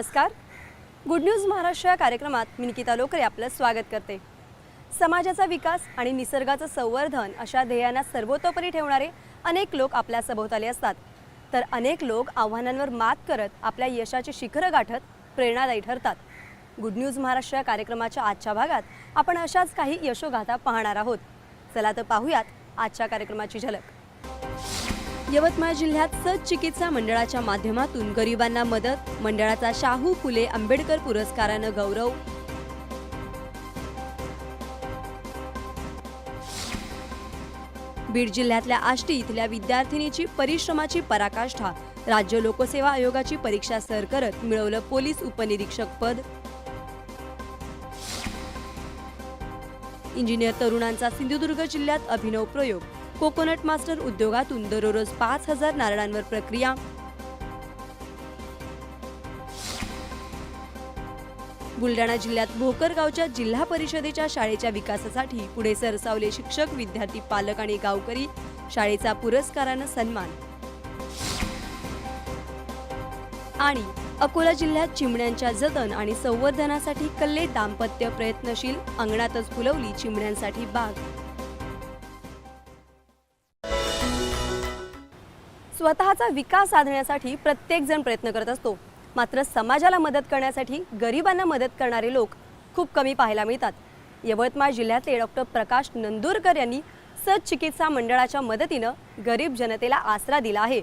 नमस्कार. Good news Maharashtra या कार्यक्रमात मी निकिता लोकरे आपलं स्वागत करते. समाजाचा विकास आणि निसर्गाचं संवर्धन अशा ध्येयांना सर्वतोपरी ठेवणारे अनेक लोक आपल्या सभोवताली असतात. तर अनेक लोक आव्हानांवर मात करत आपल्या यशाची शिखरं गाठत प्रेरणादायी ठरतात. गुड न्यूज महाराष्ट्र या कार्यक्रमाच्या आजच्या भागात आपण अशाच काही यशोगाथा पाहणार आहोत. चला तर पाहूयात आजच्या कार्यक्रमाची झलक. यवतमाळ जिल्ह्यात सच चिकित्सा मंडळाच्या माध्यमातून गरिबांना मदत मंडळाचा शाहू फुले आंबेडकर पुरस्कारानं गौरव. बीड जिल्ह्यातल्या आष्टी इथल्या विद्यार्थिनीची परिश्रमाची पराकाष्ठा राज्य लोकसेवा आयोगाची परीक्षा सर करत मिळवलं पोलीस उपनिरीक्षक पद. इंजिनियर तरुणांचा सिंधुदुर्ग जिल्ह्यात अभिनव प्रयोग कोकोनट मास्टर उद्योगातून दररोज पाच हजार नारळांवर प्रक्रिया. बुलढाणा जिल्ह्यात भोकरगावच्या जिल्हा परिषदेच्या शाळेच्या विकासासाठी पुढे सरसावले शिक्षक विद्यार्थी पालक आणि गावकरी शाळेचा पुरस्कारानं सन्मान. आणि अकोला जिल्ह्यात चिमण्यांच्या जतन आणि संवर्धनासाठी कल्ले दाम्पत्य प्रयत्नशील अंगणातच फुलवली चिमण्यांसाठी बाग. स्वतःचा विकास साधण्यासाठी प्रत्येक जण प्रयत्न करत असतो. मात्र समाजाला मदत करण्यासाठी गरिबांना मदत करणारे लोक खूप कमी पाहायला मिळतात. यवतमाळ जिल्ह्यातले डॉक्टर प्रकाश नंदुरकर यांनी सचिकित्सा चिकित्सा मंडळाच्या मदतीनं गरीब जनतेला आसरा दिला आहे.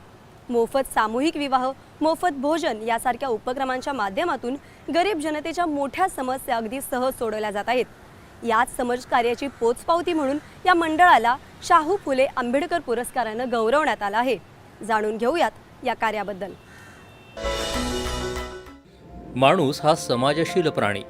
मोफत सामूहिक विवाह मोफत भोजन यासारख्या उपक्रमांच्या माध्यमातून गरीब जनतेच्या मोठ्या समस्या अगदी सहज सोडवल्या जात आहेत. याच समज कार्याची पोचपावती म्हणून या मंडळाला शाहू फुले आंबेडकर पुरस्कारानं गौरवण्यात आलं आहे. जाणून घेऊयात या कार्याबद्दल. माणूस हा समाजशील प्राणी.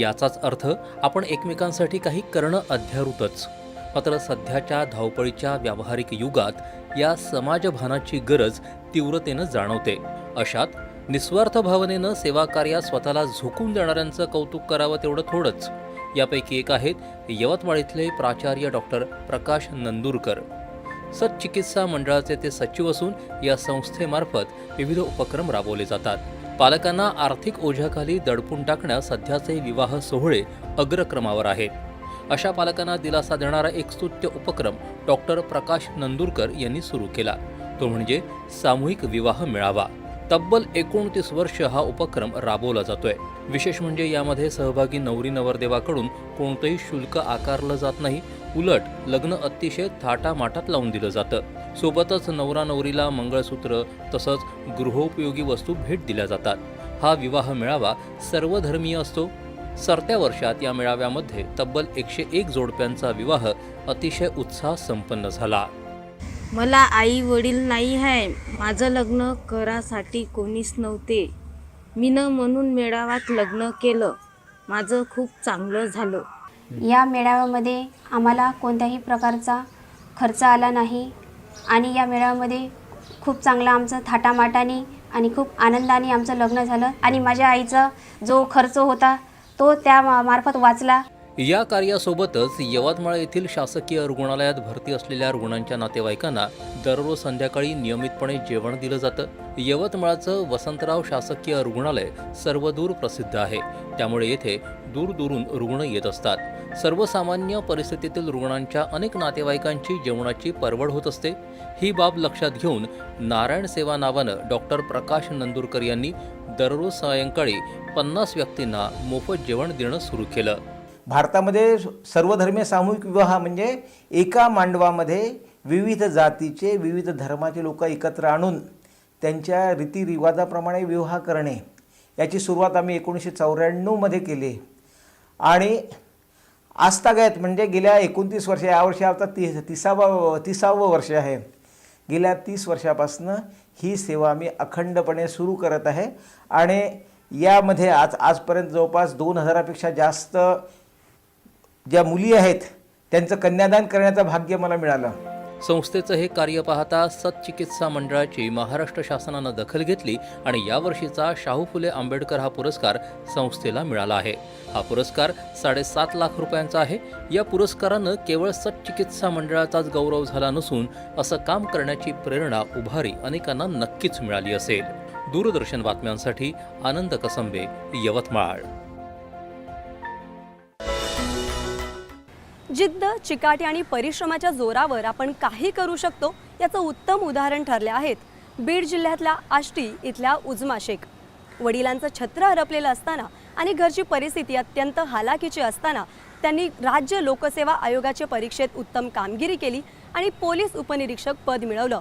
याचाच अर्थ आपण एकमेकांसाठी काही करणं अध्यारूतच. मात्र सध्याच्या धावपळीच्या व्यावहारिक युगात या समाजभानाची गरज तीव्रतेनं जाणवते. अशात निस्वार्थ भावनेनं सेवा कार्यात स्वतःला झोकून देणाऱ्यांचं कौतुक करावं तेवढं थोडंच. यापैकी एक आहेत यवतमाळ इथले प्राचार्य डॉक्टर प्रकाश नंदुरकर. सदचिकित्सा मंडळाचे ते सचिव असून या संस्थेमार्फत विविध उपक्रम राबवले जातात. पालकांना आर्थिक ओझ्याखाली दडपून टाकण्यास सध्याचे विवाह सोहळे अग्रक्रमावर आहेत. अशा पालकांना दिलासा देणारा एक स्तुत्य उपक्रम डॉक्टर प्रकाश नंदुरकर यांनी सुरू केला. तो म्हणजे सामूहिक विवाह मेळावा. तब्बल एकोणतीस वर्ष हा उपक्रम राबवला जातोय. विशेष म्हणजे यामध्ये सहभागी नवरी नवरदेवाकडून कोणतंही शुल्क आकारलं जात नाही उलट लग्न अतिशय थाटामाटात लावून दिलं जातं. सोबतच नवरा नवरीला मंगळसूत्र तसंच गृहोपयोगी वस्तू भेट दिल्या जातात. हा विवाह मेळावा सर्वधर्मीय असतो. सरत्या वर्षात या मेळाव्यामध्ये तब्बल एकशे एक जोडप्यांचा विवाह अतिशय उत्साह संपन्न झाला. मला आई वडील नाही आहे माझं लग्न करासाठी कोणीच नव्हते. मीनं म्हणून मेळाव्यात लग्न केलं. माझं खूप चांगलं झालं. या मेळाव्यामध्ये आम्हाला कोणत्याही प्रकारचा खर्च आला नाही आणि या मेळाव्यामध्ये खूप चांगला आमचं थाटामाटाने आणि खूप आनंदाने आमचं लग्न झालं आणि माझ्या आईचा जो खर्च होता तो त्या मार्फत वाचला. या कार्यासोबतच यवतमाळ येथील शासकीय रुग्णालयात भरती असलेल्या रुग्णांच्या नातेवाईकांना दररोज संध्याकाळी नियमितपणे जेवण दिलं जातं. यवतमाळचं वसंतराव शासकीय रुग्णालय सर्वदूर प्रसिद्ध आहे. त्यामुळे येथे दूरदूरून रुग्ण येत असतात. सर्वसामान्य परिस्थितीतील रुग्णांच्या अनेक नातेवाईकांची जेवणाची परवड होत असते. ही बाब लक्षात घेऊन नारायण सेवा नावानं डॉक्टर प्रकाश नंदुरकर यांनी दररोज सायंकाळी पन्नास व्यक्तींना मोफत जेवण देणं सुरू केलं. भारतामध्ये सर्वधर्मीय सामूहिक विवाह म्हणजे एका मांडवामध्ये विविध जातीचे विविध धर्माचे लोक एकत्र आणून त्यांच्या रीतिरिवाजाप्रमाणे विवाह करणे. याची सुरुवात आम्ही एकोणीसशे चौऱ्याण्णवमध्ये केली. आणि आजतागायत म्हणजे गेल्या एकोणतीस वर्ष यावर्षी आता ती तिसावा तिसावं वर्ष आहे. गेल्या तीस वर्षापासनं ही सेवा आम्ही अखंडपणे सुरू करत आहे. आणि यामध्ये आज आजपर्यंत जवळपास दोन हजारापेक्षा जास्त ज्या मुली आहेत त्यांचं कन्यादान करण्याचं भाग्य मला मिळालं. संस्थेचं हे कार्य पाहता सतचिकित्सा मंडळाची महाराष्ट्र शासनानं दखल घेतली आणि यावर्षीचा शाहू फुले आंबेडकर हा पुरस्कार संस्थेला मिळाला आहे. हा पुरस्कार साडेसात लाख रुपयांचा आहे. या पुरस्कारानं केवळ सतचिकित्सा मंडळाचाच गौरव झाला नसून असं काम करण्याची प्रेरणा उभारी अनेकांना नक्कीच मिळाली असेल. दूरदर्शन बातम्यांसाठी आनंद कसंबे यवतमाळ. जिद्द चिकाटी आणि परिश्रमाच्या जोरावर आपण काही करू शकतो याचं उत्तम उदाहरण ठरले आहेत बीड जिल्ह्यातल्या आष्टी इथल्या उजमा शेख. वडिलांचं छत्र हरपलेलं असताना आणि घरची परिस्थिती अत्यंत हालाकीची असताना त्यांनी राज्य लोकसेवा आयोगाच्या परीक्षेत उत्तम कामगिरी केली आणि पोलीस उपनिरीक्षक पद मिळवलं.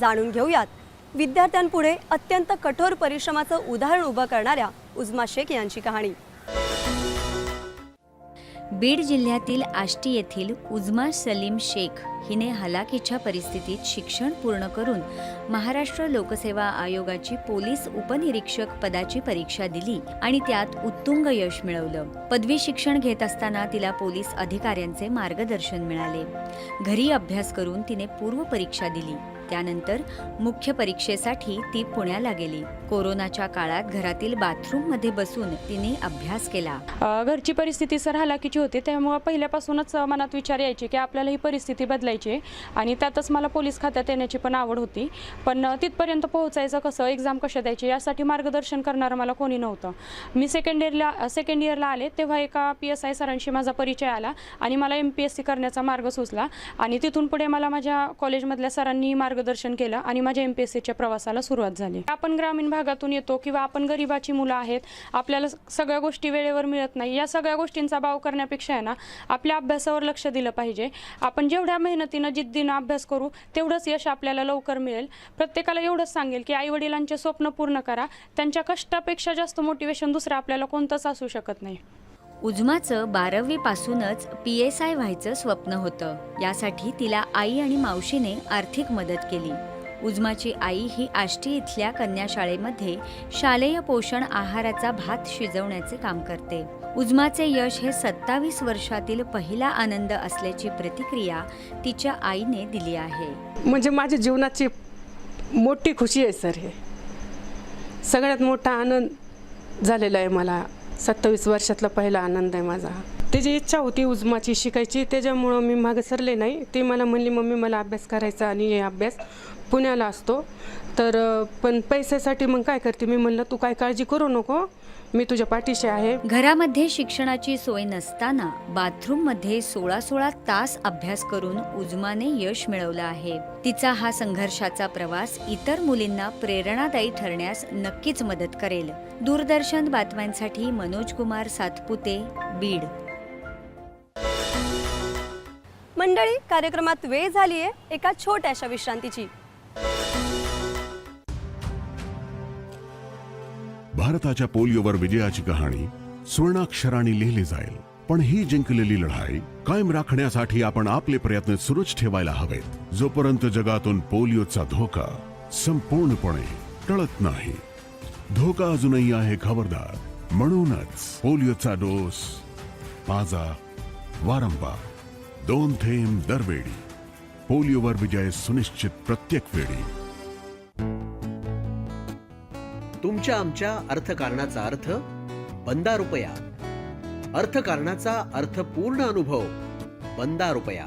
जाणून घेऊयात विद्यार्थ्यांपुढे अत्यंत कठोर परिश्रमाचं उदाहरण उभं करणाऱ्या उजमा शेख यांची कहाणी. बीड जिल्ह्यातील आष्टी येथील उजमा सलीम शेख हिने हलाखीच्या परिस्थितीत शिक्षण पूर्ण करून महाराष्ट्र लोकसेवा आयोगाची पोलीस उपनिरीक्षक पदाची परीक्षा दिली आणि त्यात उत्तुंग यश मिळवलं. पदवी शिक्षण घेत असताना तिला पोलीस अधिकाऱ्यांचे मार्गदर्शन मिळाले. घरी अभ्यास करून तिने पूर्व परीक्षा दिली. त्यानंतर मुख्य परीक्षेसाठी ती पुण्याला गेली. कोरोनाच्या काळात घरातील बाथरूममध्ये बसून तिने अभ्यास केला. घरची परिस्थिती सर हलाकीची होती त्यामुळं पहिल्यापासूनच मनात विचार यायचे की आपल्याला ही परिस्थिती बदलायची आणि त्यातच मला पोलीस खात्यात येण्याची पण आवड होती. पण तिथपर्यंत पोहोचायचं कसं एक्झाम कशा द्यायची यासाठी मार्गदर्शन करणारं मला कोणी नव्हतं. मी सेकंड इयरला सेकंड इयरला आले तेव्हा एका पी एस आय सरांशी माझा परिचय आला आणि मला एम पी एस सी करण्याचा मार्ग सुचला आणि तिथून पुढे मला माझ्या कॉलेजमधल्या सरांनी मार्ग मार्गदर्शन केलं आणि माझ्या एम पी एस सीच्या प्रवासाला सुरुवात झाली. आपण ग्रामीण भागातून येतो किंवा आपण गरिबाची मुलं आहेत आपल्याला सगळ्या गोष्टी वेळेवर मिळत नाही. या सगळ्या गोष्टींचा भाव करण्यापेक्षा आहे ना आपल्या अभ्यासावर लक्ष दिलं पाहिजे. आपण जेवढ्या मेहनतीनं जिद्दीनं अभ्यास करू तेवढंच यश आपल्याला लवकर मिळेल. प्रत्येकाला एवढंच सांगेल की आईवडिलांचे स्वप्न पूर्ण करा. त्यांच्या कष्टापेक्षा जास्त मोटिवेशन दुसरं आपल्याला कोणतंच असू शकत नाही. उजमाचं बारावीपासूनच पी एस आय व्हायचं स्वप्न होतं. यासाठी तिला आई आणि मावशीने आर्थिक मदत केली. उजमाची आई ही आष्टी इथल्या कन्याशाळेमध्ये शालेय पोषण आहाराचा भात शिजवण्याचे काम करते. उजमाचे यश हे सत्तावीस वर्षातील पहिला आनंद असल्याची प्रतिक्रिया तिच्या आईने दिली आहे. म्हणजे माझ्या जीवनाची मोठी खुशी आहे सर हे. सगळ्यात मोठा आनंद झालेला आहे मला. सत्तावीस वर्षातला पहिला आनंद आहे माझा. त्याची इच्छा होती उजमाची शिकायची त्याच्यामुळं मी मागे सरले नाही. ती मला म्हणली मम्मी मला अभ्यास करायचा आणि हे अभ्यास पुण्याला असतो. तर पण पैशासाठी मग काय करते? मी म्हणलं तू काय काळजी करू नको. मी तुझ्या पाठीशी आहे. घरामध्ये शिक्षणाची सोय नसताना बाथरूममध्ये सोळा सोळा तास अभ्यास करून उजमाने यश मिळवलं आहे. तिचा हा संघर्षाचा प्रवास इतर मुलींना प्रेरणादायी ठरण्यास नक्कीच मदत करेल. दूरदर्शन बातम्यांसाठी मनोज कुमार सातपुते बीड. मंडळी कार्यक्रमात वेळ झाली आहे एका छोट्याशा विश्रांतीची. भारताच्या पोलिओवर विजयाची कहाणी स्वर्णाक्षराने लिहिली जाईल. पण ही जिंकलेली लढाई कायम राखण्यासाठी आपण आपले प्रयत्न सुरूच ठेवायला हवेत. जोपर्यंत जगातून पोलिओचा धोका संपूर्णपणे टळत नाही. धोका अजूनही आहे खबरदार. म्हणूनच पोलिओचा डोस पाजा वारंवार. दोन थेंब दरवेळी. पोलिओवर विजय सुनिश्चित प्रत्येक वेळी. तुमच्या आमच्या अर्थकारणाचा अर्थ बंदा रुपया अर्थकारणाचा अर्थपूर्ण अनुभव बंदा रुपया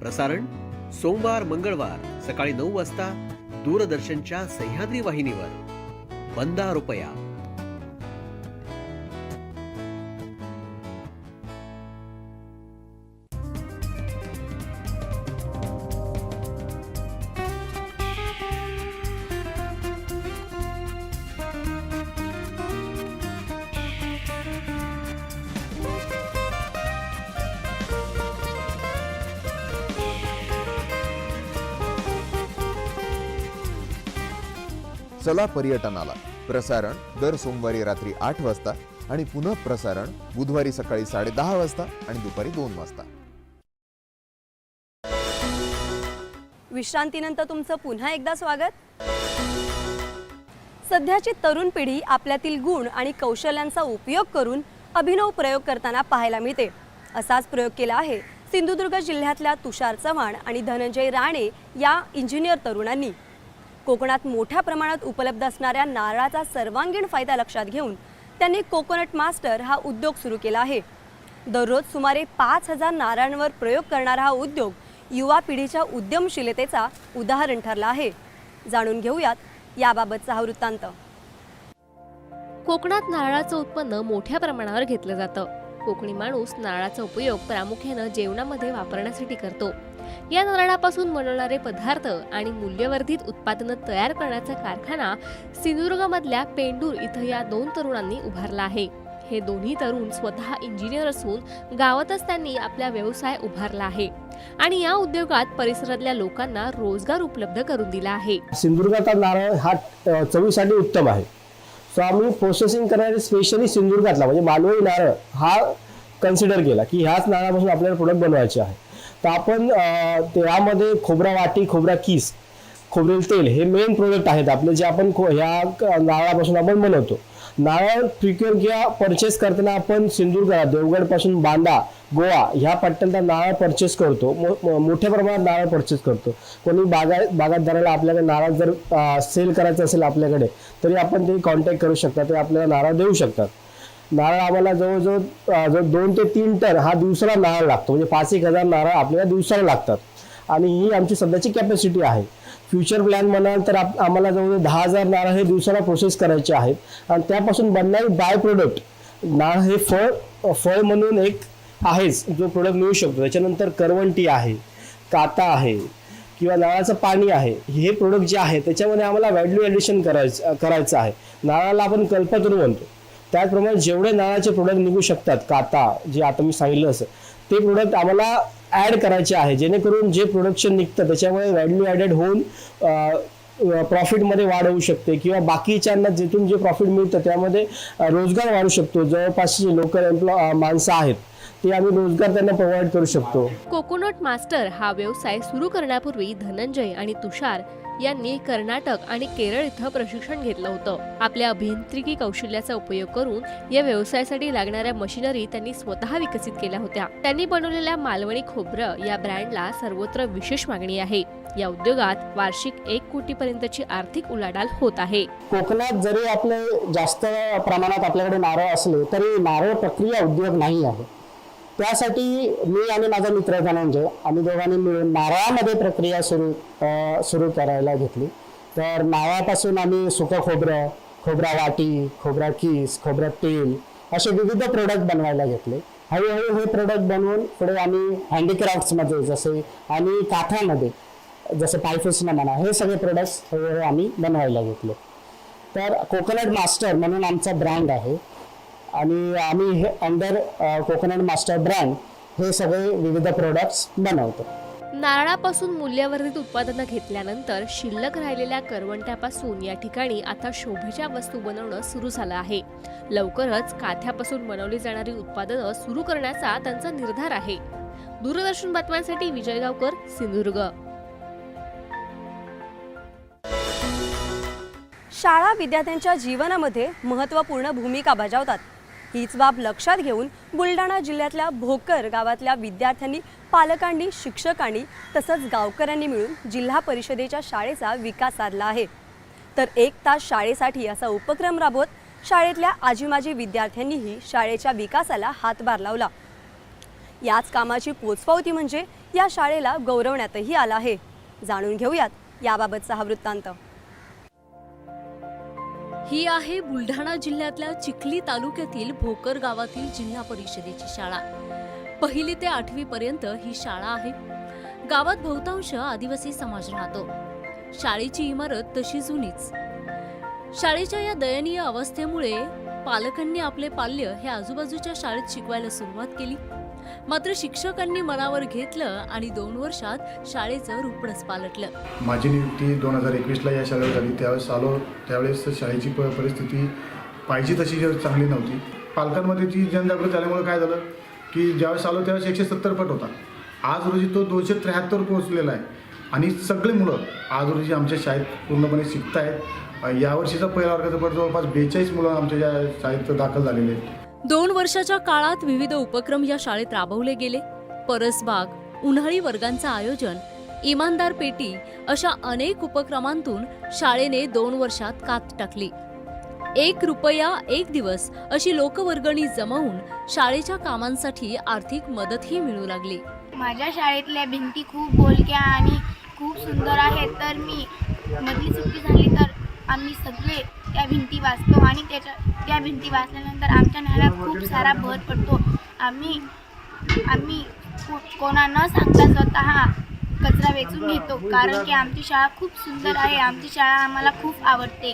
प्रसारण सोमवार मंगळवार सकाळी नऊ वाजता दूरदर्शनच्या सह्याद्री वाहिनीवर. बंदा रुपया चला पर्यटनाला. प्रसारण दर सोमवारी रात्री आठ वाजता आणि पुन्हा प्रसारण बुधवारी सकाळी साडेदहा वाजता आणि दुपारी दोन वाजता. विश्रांतीनंतर तुमचं पुन्हा एकदा स्वागत. सध्याची तरुण पिढी आपल्यातील गुण आणि कौशल्यांचा उपयोग करून अभिनव प्रयोग करताना पाहायला मिळते. असाच प्रयोग केला आहे सिंधुदुर्ग जिल्ह्यातल्या तुषार चव्हाण आणि धनंजय राणे या इंजिनियर तरुणांनी. कोकणात मोठ्या प्रमाणात उपलब्ध असणाऱ्या नारळाचा सर्वांगीण फायदा लक्षात घेऊन त्यांनी कोकोनट मास्टर हा उद्योग सुरू केला आहे. दररोज सुमारे पाच हजार नारळांवर प्रयोग करणारा हा उद्योग युवा पिढीच्या उद्यमशीलतेचा उदाहरण ठरला आहे. जाणून घेऊयात याबाबतचा हा वृत्तांत. कोकणात नारळाचं उत्पन्न मोठ्या प्रमाणावर घेतलं जातं. कोकणी माणूस नारळाचा उपयोग प्रामुख्यानं जेवणामध्ये वापरण्यासाठी करतो. या नारळापासून बनवणारे पदार्थ आणि मूल्यवर्धित उत्पादनं तयार करण्याचा कारखाना सिंधुदुर्गमधल्या पेंडूर इथं या दोन तरुणांनी उभारला आहे. हे दोन्ही तरुण स्वतः इंजिनियर असून गावातच त्यांनी आपला व्यवसाय उभारला आहे आणि या उद्योगात परिसरातल्या लोकांना रोजगार उपलब्ध करून दिला आहे. सिंधुदुर्गाचा नारळ हा चवीसाठी उत्तम आहे. सो आम्ही प्रोसेसिंग करणारे स्पेशली सिंधुदुर्गातला म्हणजे मालवणी नारळ हा कन्सिडर केला की ह्याच नारळापासून आपल्याला प्रोडक्ट बनवायचे आहे. तर आपण त्यामध्ये खोबरा वाटी खोबरा किस खोबरेल तेल हे मेन प्रोडक्ट आहेत आपले जे आपण खो- ह्या क- नारळापासून आपण बनवतो. नारळ प्रिक्युअर किंवा परचेस करताना आपण सिंधुदुर्ग देवगडपासून बांदा गोवा ह्या पट्ट्यांचा नारळ परचेस करतो. मो- मोठ्या प्रमाणात नारळ परचेस करतो. कोणी बागा बागायतदाराला आपल्याकडे नारळ जर सेल करायचं असेल आपल्याकडे तरी आपण ते कॉन्टॅक्ट करू शकता ते आपल्याला नारळ देऊ शकतात. नारळ आम्हाला जवळजवळ जवळ दोन ते तीन टन हा दिवसाला नारळ लागतो. म्हणजे पाच एक हजार नारळ आपल्याला दिवसाला लागतात. आणि ही आमची सध्याची कॅपॅसिटी आहे. फ्युचर प्लॅन म्हणाल तर आप आम्हाला जवळजवळ दहा हजार नारळ हे दिवसाला प्रोसेस करायचे आहेत. आणि त्यापासून बनणारे बाय प्रोडक्ट नारळ हे फळ फळ म्हणून एक आहेच जो प्रोडक्ट मिळू शकतो. त्याच्यानंतर करवंटी आहे काता आहे किंवा नारळाचं पाणी आहे. हे प्रोडक्ट जे आहे त्याच्यामध्ये आम्हाला व्हॅल्यू ॲडिशन करायचं करायचं आहे. नारळाला आपण कल्पतरू म्हणतो. त्याचप्रमाणे जेवढे नारळाचे प्रोडक्ट निघू शकतात काता जे आता मी सांगितलं असं ते प्रोडक्ट आम्हाला ॲड करायचे आहे. जेणेकरून जे प्रोडक्शन निघतं त्याच्यामुळे व्हॅल्यू ॲडेड होऊन प्रॉफिटमध्ये वाढ होऊ शकते. किंवा बाकीच्यांना जिथून जे प्रॉफिट मिळतं त्यामध्ये रोजगार वाढू शकतो. जवळपास जे लोकल एम्प्लॉ माणसं आहेत ते आम्ही रोजगार त्यांना प्रोव्हाइड करू शकतो. कोकोनट मास्टर हा व्यवसाय सुरू करण्यापूर्वी धनंजय आणि तुषार यांनी कर्नाटक आणि केरळ इथं प्रशिक्षण घेतलं होतं. आपल्या अभियांत्रिकी कौशल्याचा उपयोग करून या व्यवसायासाठी लागणाऱ्या मशिनरी त्यांनी स्वतः विकसित केल्या होत्या. त्यांनी बनवलेल्या मालवणी खोबरं या ब्रँडला सर्वत्र विशेष मागणी आहे. या उद्योगात वार्षिक एक कोटीपर्यंतची आर्थिक उलाढाल होत आहे. कोकणात जरी आपले जास्त प्रमाणात आपल्याकडे नारळ असले तरी नारळ प्रक्रिया उद्योग नाही आहे. त्यासाठी मी आणि माझा मित्र धनंजय आम्ही दोघांनी मिळून नारळामध्ये प्रक्रिया सुरू सुरू करायला घेतली. तर नारळापासून आम्ही सुकं खोबरं खोबरा वाटी खोबरा किस खोबरं तेल असे विविध प्रोडक्ट बनवायला घेतले. हळूहळू हे प्रोडक्ट बनवून पुढे आम्ही हँडीक्राफ्ट्समध्ये जसे आणि काथ्यामध्ये जसे पायफेसनं म्हणा हे सगळे प्रोडक्ट्स हळूहळू आम्ही बनवायला घेतले. तर कोकोनट मास्टर म्हणून आमचा ब्रँड आहे. आणि आम्ही हे अंडर कोकोनट मास्टर ब्रँड हे सगळे विविध प्रोडक्ट्स बनवतो. नारळापासून मूल्यवर्धित उत्पादनं घेतल्यानंतर शिल्लक राहिलेल्या करवंट्यापासून या ठिकाणी आता शोभेच्या वस्तू बनवणं सुरू झालं आहे. लवकरच काथ्यापासून बनवली जाणारी उत्पादनं सुरू करण्याचा त्यांचा निर्धार आहे. दूरदर्शन बातम्यांसाठी विजय गावकर सिंधुदुर्ग. शाळा विद्यार्थ्यांच्या जीवनामध्ये महत्त्वपूर्ण भूमिका बजावतात. हीच बाब लक्षात घेऊन बुलढाणा जिल्ह्यातल्या भोकर गावातल्या विद्यार्थ्यांनी पालकांनी शिक्षकांनी तसंच गावकऱ्यांनी मिळून जिल्हा परिषदेच्या शाळेचा विकास साधला आहे. तर एक तास शाळेसाठी असा उपक्रम राबवत शाळेतल्या आजीमाजी विद्यार्थ्यांनीही शाळेच्या विकासाला हातभार लावला. याच कामाची पोचपावती म्हणजे या शाळेला गौरवण्यातही आला आहे. जाणून घेऊयात याबाबतचा हा वृत्तांत. ही आहे बुलढाणा जिल्ह्यातल्या चिखली तालुक्यातील भोकर गावातील जिल्हा परिषदेची शाळा. पहिली ते आठवी पर्यंत ही शाळा आहे. गावात बहुतांश आदिवासी समाज राहतो. शाळेची इमारत तशी जुनीच. शाळेच्या या दयनीय अवस्थेमुळे पालकांनी आपले पाल्य हे आजूबाजूच्या शाळेत शिकवायला सुरुवात केली. मात्र शिक्षकांनी मनावर घेतलं आणि दोन वर्षात शाळेचं रूपणच पालटलं. माझी नियुक्ती दोन हजार एकवीसला या शाळेवर झाली. त्यावेळेस आलो त्यावेळेस शाळेची प परिस्थिती पाहिजे तशी चांगली नव्हती. पालकांमध्ये ती जनजागृती झाल्यामुळे काय झालं की ज्यावेळेस आलो त्यावेळेस एकशे सत्तर पट होता. आज रोजी तो दोनशे त्र्याहत्तर पोहोचलेला आहे. आणि सगळे मुलं आज रोजी आमच्या शाळेत पूर्णपणे शिकत आहेत यावर्षीचा पहिला वर्गाचा पट जवळपास बेचाळीस मुलं आमच्या या शाळेत दाखल झालेले आहेत. दोन वर्षाच्या काळात विविध उपक्रम या शाळेत राबवले गेले. परसबाग उन्हाळी वर्गांचं आयोजन इमानदार पेटी अशा अनेक उपक्रमांतून शाळेने दोन वर्षात कात टाकली. एक रुपया एक दिवस अशी लोकवर्गणी जमवून शाळेच्या कामांसाठी आर्थिक मदतही मिळू लागली. माझ्या शाळेतल्या भिंती खूप बोलक्या आणि खूप सुंदर आहेत. तर मी मधली सुट्टी झाली तर आम्ही सगळे त्या भिंती वाचतो आणि त्याच्या त्या भिंती वाचल्यानंतर आमच्या न्यायाला खूप सारा भर पडतो. आम्ही आम्ही कोणा न सांगता स्वतः कचरा वेचून घेतो कारण की आमची शाळा खूप सुंदर आहे आमची शाळा आम्हाला खूप आवडते.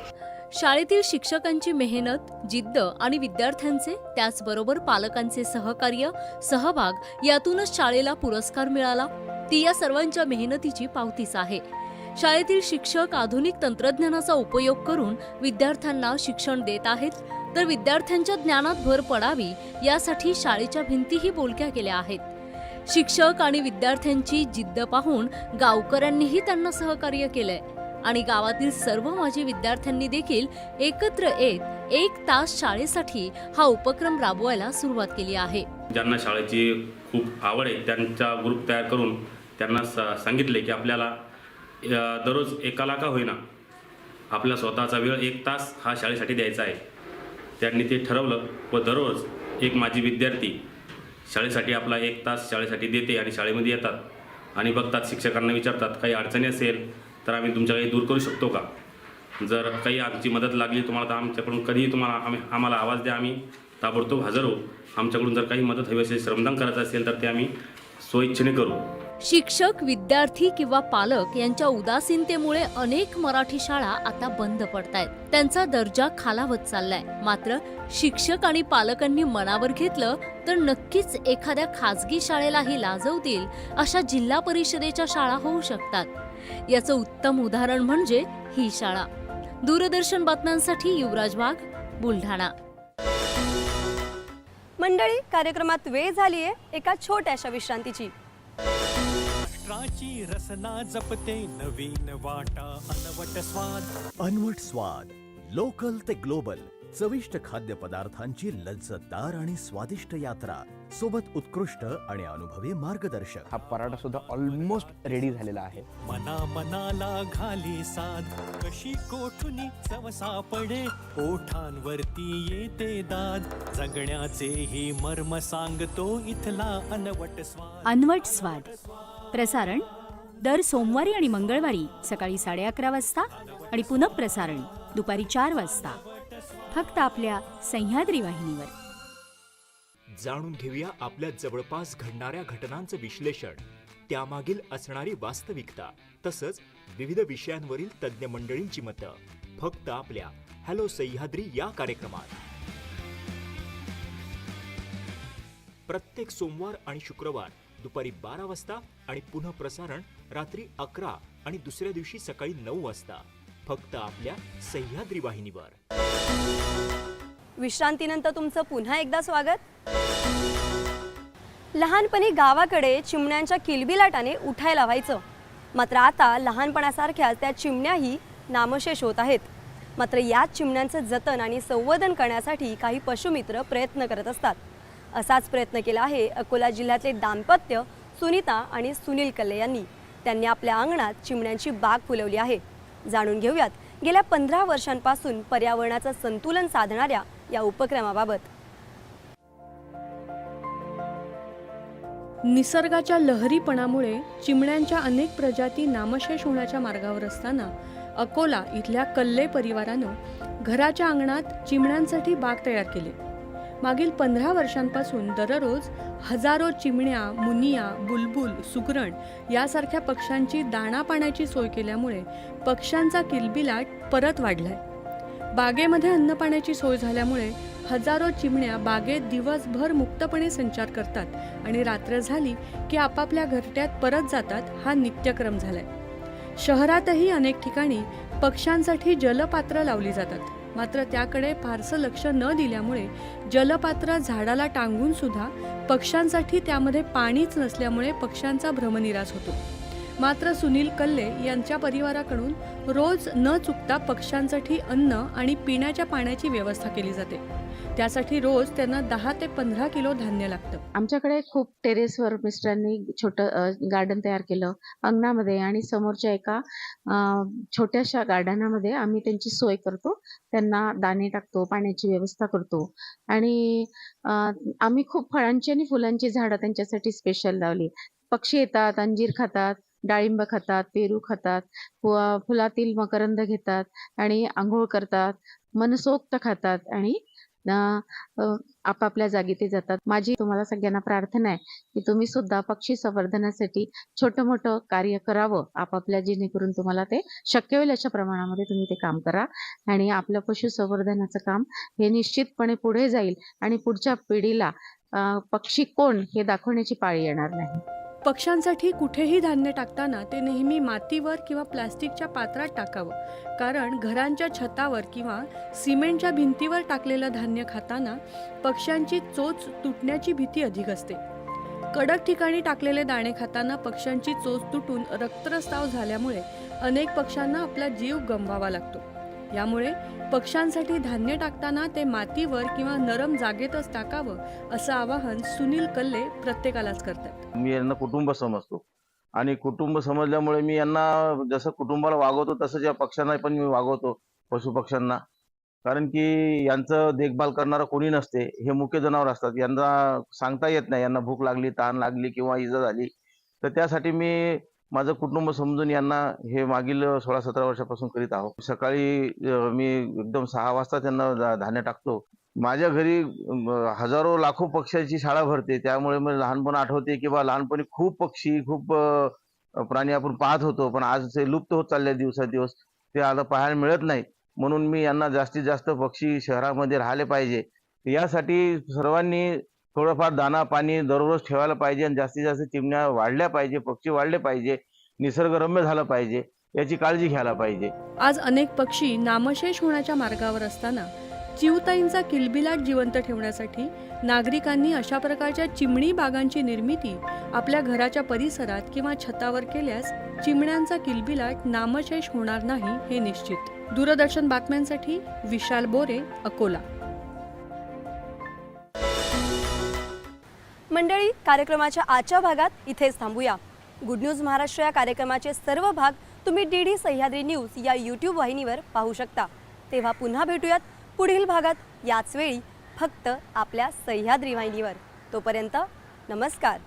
शाळेतील शिक्षकांची मेहनत जिद्द आणि विद्यार्थ्यांचे त्याचबरोबर पालकांचे सहकार्य सहभाग यातूनच शाळेला पुरस्कार मिळाला. ती या सर्वांच्या मेहनतीची पावतीच आहे. शाळेतील शिक्षक आधुनिक तंत्रज्ञानाचा उपयोग करून विद्यार्थ्यांना शिक्षण देत आहेत. तर विद्यार्थ्यांच्या ज्ञानात भर पडावी यासाठी शाळेच्या भिंतीही बोलक्या केल्या आहेत. शिक्षक आणि विद्यार्थ्यांची जिद्द पाहून गावकऱ्यांनीही त्यांना सहकार्य केलंय. आणि गावातील सर्व माजी विद्यार्थ्यांनी देखील एकत्र येत एक तास शाळेसाठी हा उपक्रम राबवायला सुरुवात केली आहे. ज्यांना शाळेची खूप आवड आहे त्यांचा ग्रुप तयार करून त्यांना सांगितले की आपल्याला दररोज एकाला का होईना. आपला स्वतःचा वेळ एक तास हा शाळेसाठी द्यायचा आहे. त्यांनी ते ठरवलं व दररोज एक माझी विद्यार्थी शाळेसाठी आपला एक तास शाळेसाठी देते आणि शाळेमध्ये येतात. आणि बघतात शिक्षकांना विचारतात काही अडचणी असेल तर आम्ही तुमच्या काही दूर करू शकतो का? जर काही आमची मदत लागली तुम्हाला तर आमच्याकडून कधीही तुम्हाला आम्ही आम्हाला आवाज द्या आम्ही ताबडतोब हजर हो आमच्याकडून जर काही मदत हवी असेल श्रमदान करायचं असेल तर ते आम्ही स्वइच्छेने करू. शिक्षक विद्यार्थी किंवा पालक यांच्या उदासीनतेमुळे अनेक मराठी शाळा आता बंद पडतायत. त्यांचा दर्जा खालावत चाललाय. मात्र शिक्षक आणि पालकांनी मनावर घेतलं तर नक्कीच एखाद्या खाजगी शाळेलाही लाजवतील अशा जिल्हा परिषदेच्या शाळा होऊ शकतात. याचं उत्तम उदाहरण म्हणजे ही शाळा. दूरदर्शन बातम्यांसाठी युवराज वाघ बुलढाणा. मंडळी कार्यक्रमात वेळ झाली आहे एका छोट्याशा विश्रांतीची. राष्ट्राची रसना जपते नवीन वाटा अनवट स्वाद. अनवट स्वाद लोकल ते ग्लोबल चविष्ट खाद्यपदार्थांची लज्जतदार आणि स्वादिष्ट यात्रा सोबत उत्कृष्ट आणि अनुभवी मार्गदर्शक. हा पराठा सुद्धा ऑलमोस्ट रेडी झालेला आहे. मना मनाला घाली साध कशी कोठुनी चव सापडे ओठांवरती येते दाद. जगण्याचे ही मर्म सांगतो इथला अनवट स्वाद. अनवट स्वाद. प्रसारण दर सोमवारी आणि मंगळवारी सकाळी साडे अकरा वाजता आणि पुनःप्रसारण दुपारी चार वाजता. फक्त आपल्या सह्याद्री वाहिनीवर. जाणून घेऊया आपल्या जवळपास घडणाऱ्या घटनांचं विश्लेषण. त्यामागील असणारी वास्तविकता तसंच विविध विषयांवरील तज्ज्ञ मंडळींची मतं. फक्त आपल्या हॅलो सह्याद्री या कार्यक्रमात. प्रत्येक सोमवार आणि शुक्रवार दुपारी बारा वाजता आणि पुन्हा प्रसारण रात्री अकरा आणि दुसऱ्या दिवशी सकाळी नऊ वाजता. फक्त आपल्या सह्याद्री वाहिनीवर. विश्रांतीनंतर तुमचं पुन्हा एकदा स्वागत. लहानपणी गावाकडे चिमण्यांच्या किलबिलाटाने उठायला व्हायचं मात्र आता लहानपणासारख्याच त्या चिमण्याही नामशेष होत आहेत. मात्र याच चिमण्यांचं जतन आणि संवर्धन करण्यासाठी काही पशुमित्र प्रयत्न करत असतात. असाच प्रयत्न केला आहे. अकोला जिल्ह्यातले दाम्पत्य सुनीता आणि सुनील कल्ले यांनी. त्यांनी आपल्या अंगणात चिमण्यांची बाग फुलवली आहे. जाणून घेऊयात गेल्या पंधरा वर्षांपासून पर्यावरणाचं संतुलन साधणाऱ्या या उपक्रमाबाबत. निसर्गाच्या लहरीपणामुळे चिमण्यांच्या अनेक प्रजाती नामशेष होण्याच्या मार्गावर असताना अकोला इथल्या कल्ले परिवारानं घराच्या अंगणात चिमण्यांसाठी बाग तयार केली. मागील पंधरा वर्षांपासून दररोज हजारो चिमण्या मुनिया बुलबुल सुगरण यासारख्या पक्ष्यांची दाणा पाण्याची सोय केल्यामुळे पक्ष्यांचा किलबिलाट परत वाढलाय. बागेमध्ये अन्न पाण्याची सोय झाल्यामुळे हजारो चिमण्या बागेत दिवसभर मुक्तपणे संचार करतात आणि रात्र झाली की आपापल्या घरट्यात परत जातात हा नित्यक्रम झालाय. शहरातही अनेक ठिकाणी पक्ष्यांसाठी जलपात्र लावली जातात. मात्र त्याकडे फारसं लक्ष न दिल्यामुळे जलपात्र झाडाला टांगून सुद्धा पक्ष्यांसाठी त्यामध्ये पाणीच नसल्यामुळे पक्ष्यांचा भ्रमनिरास होतो. मात्र सुनील कल्ले यांच्या परिवाराकडून रोज न चुकता पक्ष्यांसाठी अन्न आणि पिण्याच्या पाण्याची व्यवस्था केली जाते. त्यासाठी रोज त्यांना दहा ते पंधरा किलो धान्य लागतं. आमच्याकडे खूप टेरेसवर मिस्टरांनी छोटं गार्डन तयार केलं अंगणामध्ये आणि समोरच्या एका छोट्याशा गार्डनामध्ये आम्ही त्यांची सोय करतो. त्यांना दाणे टाकतो पाण्याची व्यवस्था करतो. आणि आम्ही खूप फळांची आणि फुलांची झाडं त्यांच्यासाठी स्पेशल लावली. पक्षी येतात अंजीर खातात डाळिंब खातात पेरू खातात फुलातील मकरंद घेतात आणि आंघोळ करतात मनसोक्त खातात आणि आपापल्या जागी ते जातात. माझी तुम्हाला सगळ्यांना प्रार्थना आहे की तुम्ही सुद्धा पक्षी संवर्धनासाठी छोटं मोठं कार्य करावं. आपापल्या जेणेकरून तुम्हाला ते शक्य होईल अशा प्रमाणामध्ये तुम्ही ते काम करा. आणि आपलं पशु संवर्धनाचं काम हे निश्चितपणे पुढे जाईल आणि पुढच्या पिढीला पक्षी कोण हे दाखवण्याची पाळी येणार नाही. पक्ष्यांसाठी कुठेही धान्य टाकताना ते नेहमी मातीवर किंवा प्लास्टिकच्या पात्रात टाकावं. कारण घरांच्या छतावर किंवा सिमेंटच्या भिंतीवर टाकलेलं धान्य खाताना पक्ष्यांची चोच तुटण्याची भीती अधिक असते. कडक ठिकाणी टाकलेले दाणे खाताना पक्ष्यांची चोच तुटून रक्तस्राव झाल्यामुळे अनेक पक्ष्यांना आपला जीव गमवावा लागतो. यामुळे पक्ष्यांसाठी धान्य टाकताना ते मातीवर किंवा नरम जागेतच टाकावं असं आवाहन सुनील कल्ले प्रत्येकालाच करतात. मी यांना कुटुंब समजतो. आणि कुटुंब समजल्यामुळे मी यांना जसं कुटुंबाला वागवतो तसंच या पक्ष्यांना पण मी वागवतो पशुपक्ष्यांना कारण की यांचं देखभाल करणारं कोणी नसते हे मुख्य जनावर असतात. यांना सांगता येत नाही यांना भूक लागली ताण लागली किंवा इजा झाली. तर त्यासाठी मी माझं कुटुंब समजून यांना हे मागील सोळा सतरा वर्षापासून करीत आहोत. सकाळी मी एकदम सहा वाजता त्यांना धान्य टाकतो. माझ्या घरी हजारो लाखो पक्ष्याची शाळा भरते. त्यामुळे मला लहानपण आठवते किंवा लहानपणी खूप पक्षी खूप प्राणी आपण पाहत होतो. पण आज ते लुप्त होत चालले दिवसादिवस. ते आता पाहायला मिळत नाही. म्हणून मी यांना जास्तीत जास्त पक्षी शहरामध्ये राहिले पाहिजे. यासाठी सर्वांनी थोडंफार दाना पाणी दररोज ठेवायला पाहिजे आणि जास्तीत जास्त चिमण्या वाढल्या पाहिजे पक्षी वाढले पाहिजे निसर्गरम्य झालं पाहिजे याची काळजी घ्यायला पाहिजे. आज अनेक पक्षी नामशेष होण्याच्या मार्गावर असताना चिवताईंचा किलबिलाट जिवंत ठेवण्यासाठी नागरिकांनी अशा प्रकारच्या चिमणी बागांची निर्मिती आपल्या घराच्या परिसरात किंवा छतावर केल्यास चिमण्यांचा किलबिलाट नामशेष होणार नाही हे निश्चित. दूरदर्शन बातम्यांसाठी विशाल बोरे अकोला. मंडळी कार्यक्रमाच्या आजच्या भागात इथेच थांबूया. गुड न्यूज महाराष्ट्र या कार्यक्रमाचे सर्व भाग तुम्ही डी डी सह्याद्री न्यूज या यूट्यूब वाहिनीवर पाहू शकता. तेव्हा पुन्हा भेटूयात पुढील भागात याच वेळी फक्त आपल्या सह्याद्री वाहिनीवर. तोपर्यंत नमस्कार.